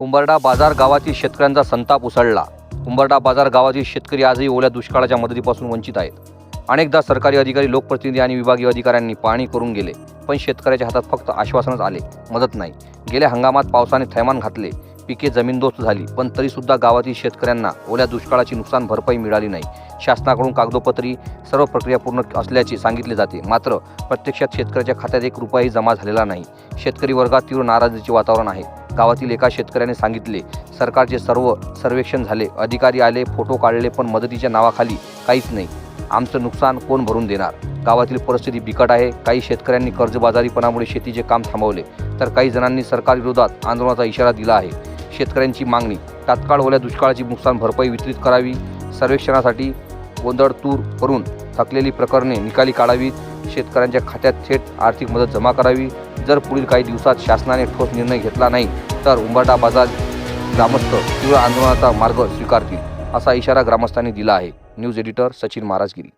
उंबरडा बाजार गावातील शेतकऱ्यांचा संताप उसळला. उंबरडा बाजार गावातील शेतकरी आजही ओल्या दुष्काळाच्या मदतीपासून वंचित आहेत. अनेकदा सरकारी अधिकारी लोकप्रतिनिधी आणि विभागीय अधिकाऱ्यांनी पाहणी करून गेले पण शेतकऱ्याच्या हातात फक्त आश्वासनच आले मदत नाही. गेल्या हंगामात पावसाने थैमान घातले पिके जमीनदोस्त झाली पण तरीसुद्धा गावातील शेतकऱ्यांना ओल्या दुष्काळाची नुकसान भरपाई मिळाली नाही. शासनाकडून कागदोपत्री सर्व प्रक्रिया पूर्ण असल्याचे सांगितले जाते. मात्र प्रत्यक्षात शेतकऱ्याच्या खात्यात एक रुपयाही जमा झालेला नाही. शेतकरी वर्गात तीव्र नाराजीचे वातावरण आहे. गावातील एका शेतकऱ्याने सांगितले सरकारचे सर्व सर्वेक्षण झाले. अधिकारी आले फोटो काढले पण मदतीच्या नावाखाली काहीच नाही. आमचं नुकसान कोण भरून देणार? गावातील परिस्थिती बिकट आहे. काही शेतकऱ्यांनी कर्जबाजारीपणामुळे शेतीचे काम थांबवले. तर काही जणांनी सरकारविरोधात आंदोलनाचा इशारा दिला आहे. शेतकऱ्यांची मागणी तात्काळ ओल्या दुष्काळाची नुकसान भरपाई वितरित करावी. सर्वेक्षणासाठी गोंधळ तूर करून थकलेली प्रकरणे निकाली काढावीत. शेतकऱ्यांच्या खात्यात थेट आर्थिक मदत जमा करावी. जर पुढील काही दिवसात शासनाने ठोस निर्णय घेतला नाही तर उंबाटा बाजार ग्रामस्थ तीव्र आंदोलनाचा मार्ग स्वीकारतील असा इशारा ग्रामस्थांनी दिला आहे. News editor Sachin महाराजगिरी